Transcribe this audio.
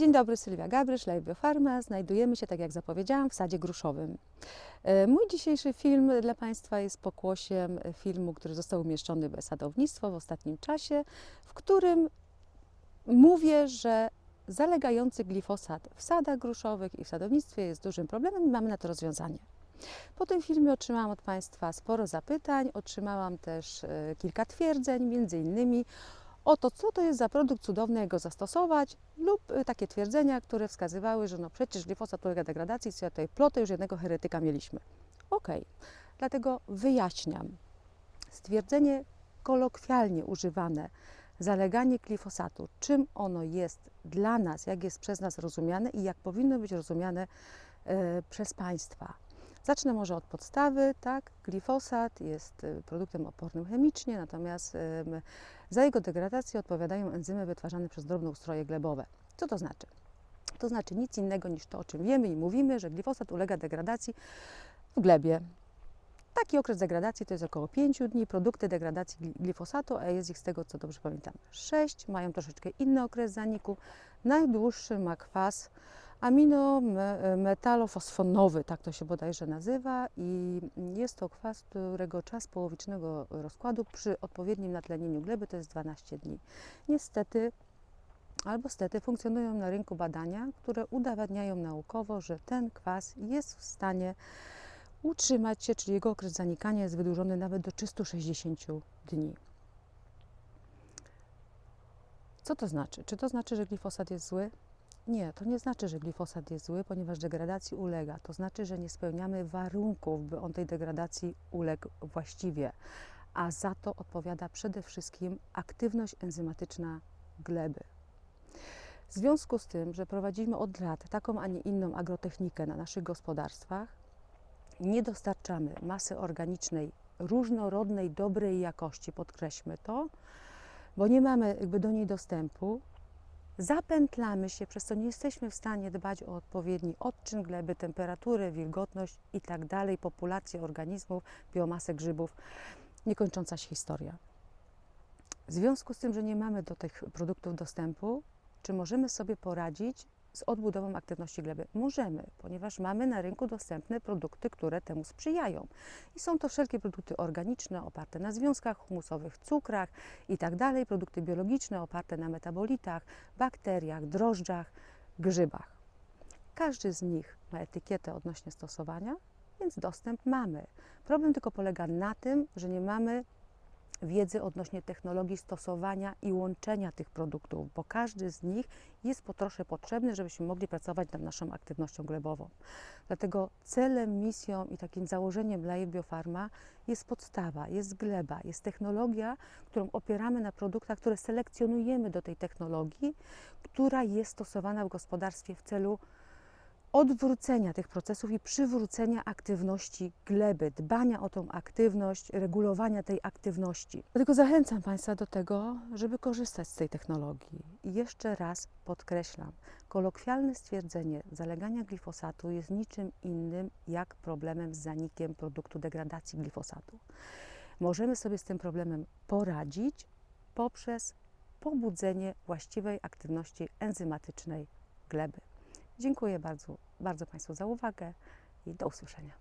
Dzień dobry, Sylwia Gabrysz, Live Biofarma. Znajdujemy się, tak jak zapowiedziałam, w sadzie gruszowym. E, Mój dzisiejszy film dla Państwa jest pokłosiem filmu, który został umieszczony w sadownictwo w ostatnim czasie, w którym mówię, że zalegający glifosat w sadach gruszowych i w sadownictwie jest dużym problemem i mamy na to rozwiązanie. Po tym filmie otrzymałam od Państwa sporo zapytań, otrzymałam też e, kilka twierdzeń, między innymi o to, co to jest za produkt cudowny, jak go zastosować, lub y, takie twierdzenia, które wskazywały, że no przecież glifosat ulega degradacji, co ja tutaj plotę, już jednego heretyka mieliśmy. Okej, dlatego wyjaśniam. Stwierdzenie kolokwialnie używane, zaleganie glifosatu, czym ono jest dla nas, jak jest przez nas rozumiane i jak powinno być rozumiane e, przez Państwa. Zacznę może od podstawy, tak? Glifosat jest y, produktem opornym chemicznie, natomiast za jego degradację odpowiadają enzymy wytwarzane przez drobnoustroje glebowe. Co to znaczy? To znaczy nic innego niż to, o czym wiemy i mówimy, że glifosat ulega degradacji w glebie. Taki okres degradacji to jest około 5 dni. Produkty degradacji gli- glifosatu, a jest ich z tego co dobrze pamiętam 6, mają troszeczkę inny okres zaniku. Najdłuższy ma kwas aminometalofosfonowy, tak to się bodajże nazywa i jest to kwas, którego czas połowicznego rozkładu przy odpowiednim natlenieniu gleby to jest 12 dni. Niestety albo stety funkcjonują na rynku badania, które udowadniają naukowo, że ten kwas jest w stanie utrzymać się, czyli jego okres zanikania jest wydłużony nawet do 360 dni. Co to znaczy? Czy to znaczy, że glifosat jest zły? Nie, to nie znaczy, że glifosat jest zły, ponieważ degradacji ulega. To znaczy, że nie spełniamy warunków, by on tej degradacji uległ właściwie. A za to odpowiada przede wszystkim aktywność enzymatyczna gleby. W związku z tym, że prowadzimy od lat taką, a nie inną agrotechnikę na naszych gospodarstwach, nie dostarczamy masy organicznej różnorodnej, dobrej jakości, podkreślmy to, bo nie mamy jakby do niej dostępu, zapętlamy się, przez co nie jesteśmy w stanie dbać o odpowiedni odczyn gleby, temperaturę, wilgotność i tak populację organizmów, biomasę grzybów, niekończąca się historia. W związku z tym, że nie mamy do tych produktów dostępu, czy możemy sobie poradzić z odbudową aktywności gleby? Możemy, ponieważ mamy na rynku dostępne produkty, które temu sprzyjają. I są to wszelkie produkty organiczne, oparte na związkach humusowych, cukrach i tak produkty biologiczne oparte na metabolitach, bakteriach, drożdżach, grzybach. Każdy z nich ma etykietę odnośnie stosowania, więc dostęp mamy. Problem tylko polega na tym, że nie mamy wiedzy odnośnie technologii stosowania i łączenia tych produktów, bo każdy z nich jest po trosze potrzebny, żebyśmy mogli pracować nad naszą aktywnością glebową. Dlatego celem, misją i takim założeniem Live Biofarma jest podstawa, jest gleba, jest technologia, którą opieramy na produktach, które selekcjonujemy do tej technologii, która jest stosowana w gospodarstwie w celu odwrócenia tych procesów i przywrócenia aktywności gleby, dbania o tą aktywność, regulowania tej aktywności. Dlatego zachęcam Państwa do tego, żeby korzystać z tej technologii. I jeszcze raz podkreślam, kolokwialne stwierdzenie zalegania glifosatu jest niczym innym jak problemem z zanikiem produktu degradacji glifosatu. Możemy sobie z tym problemem poradzić poprzez pobudzenie właściwej aktywności enzymatycznej gleby. Dziękuję bardzo, bardzo Państwu za uwagę i do usłyszenia.